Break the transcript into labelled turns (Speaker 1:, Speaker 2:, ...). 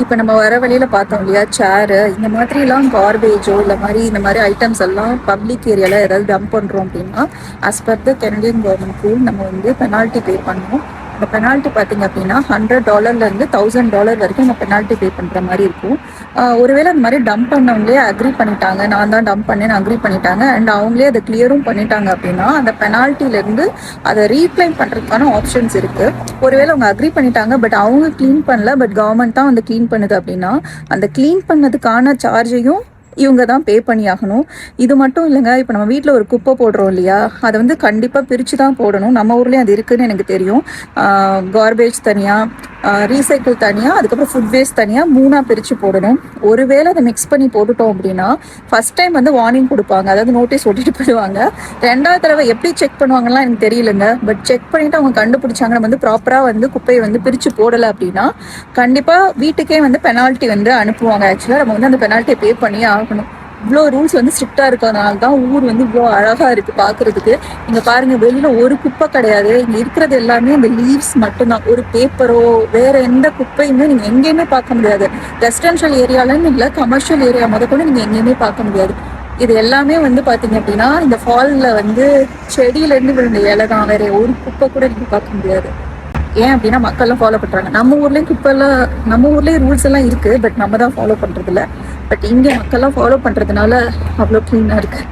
Speaker 1: இப்போ நம்ம வர வழியில பார்த்தோம் இல்லையா? சேரு இந்த மாதிரிலாம் கார்பேஜோ இல்லை மாதிரி இந்த மாதிரி ஐட்டம்ஸ் எல்லாம் பப்ளிக் ஏரியாவில் ஏதாவது டம்ப் பண்ணுறோம் அப்படின்னா as per the Canadian government rule நம்ம வந்து பெனால்ட்டி பே பண்ணணும் இந்த பெனால்ட்டி பார்த்தீங்க அப்படின்னா ஹண்ட்ரட் டாலர்லேருந்து தௌசண்ட் டாலர் வரைக்கும் இந்த பெனால்ட்டி பே பண்ணுற மாதிரி இருக்கும். ஒருவேளை அந்த மாதிரி டம்ப் பண்ணவங்களே அக்ரி பண்ணிட்டாங்க. நான் தான் டம்ப் பண்ணேன்னு அக்ரி பண்ணிட்டாங்க. அண்ட் அவங்களே அதை கிளியரும் பண்ணிட்டாங்க அப்படின்னா அந்த பெனால்ட்டிலேருந்து அதை ரீக்ளைம் பண்ணுறதுக்கான ஆப்ஷன்ஸ் இருக்குது ஒருவேளை அவங்க அக்ரி பண்ணிட்டாங்க பட் அவங்க க்ளீன் பண்ணல பட் கவர்மெண்ட் தான் வந்து க்ளீன் பண்ணுது அப்படின்னா அந்த க்ளீன் பண்ணதுக்கான சார்ஜையும் இவங்க தான் பே பண்ணியாகணும். இது மட்டும் இல்லைங்க இப்போ நம்ம வீட்டில் ஒரு குப்பை போடுறோம் இல்லையா? அதை வந்து கண்டிப்பாக பிரித்து தான் போடணும். நம்ம ஊர்லேயும் அது இருக்குதுன்னு எனக்கு தெரியும். கார்பேஜ் தனியாக ரீசைக்கிள் தனியாக அதுக்கப்புறம் ஃபுட் வேஸ்ட் தனியாக மூணாக பிரித்து போடணும். ஒருவேளை அதை மிக்ஸ் பண்ணி போட்டுட்டோம் அப்படின்னா ஃபஸ்ட் டைம் வந்து வார்னிங் கொடுப்பாங்க. அதாவது நோட்டீஸ் ஓட்டிட்டு போயிடுவாங்க. ரெண்டாவது தடவை எப்படி செக் பண்ணுவாங்கலாம் எனக்கு தெரியலங்க. பட் செக் பண்ணிட்டு அவங்க கண்டுபிடிச்சாங்க. நம்ம வந்து ப்ராப்பராக வந்து குப்பையை வந்து பிரித்து போடலை அப்படின்னா கண்டிப்பாக வீட்டுக்கே வந்து பெனால்ட்டி வந்து அனுப்புவாங்க. ஆக்சுவலாக நம்ம வந்து அந்த பெனால்ட்டியை பே பண்ணியே ஆகணும். இவ்வளோ ரூல்ஸ் வந்து ஸ்ட்ரிக்டாக இருக்கிறதுனால தான் ஊர் வந்து இவ்வளோ அழகாக இருக்குது பார்க்குறதுக்கு இங்கே பாருங்கள் வெளியில் ஒரு குப்பை கிடையாது. இங்கே இருக்கிறது எல்லாமே இந்த லீவ்ஸ் மட்டும்தான். ஒரு பேப்பரோ வேறு எந்த குப்பையுமே நீங்கள் எங்கேயுமே பார்க்க முடியாது. ரெசிடென்ஷியல் ஏரியாலன்னு இல்லை கமர்ஷியல் ஏரியா முத கூட நீங்கள் எங்கேயுமே பார்க்க முடியாது. இது எல்லாமே வந்து பார்த்தீங்க அப்படின்னா இந்த ஃபாலில் வந்து செடியிலேருந்து விழுந்த இலை தான். வேறு ஒரு குப்பை கூட நீங்கள் பார்க்க முடியாது. ஏன் அப்படின்னா மக்கள்லாம் ஃபாலோ பண்ணுறாங்க நம்ம ஊர்லேயும் குப்பை எல்லாம் நம்ம ஊர்லேயும் ரூல்ஸ் எல்லாம் இருக்குது பட் நம்ம தான் ஃபாலோ பண்ணுறதில்ல பட் இங்க மக்கள்லாம் ஃபாலோ பண்றதுனால அவ்வளோ க்ளீனாக இருக்கு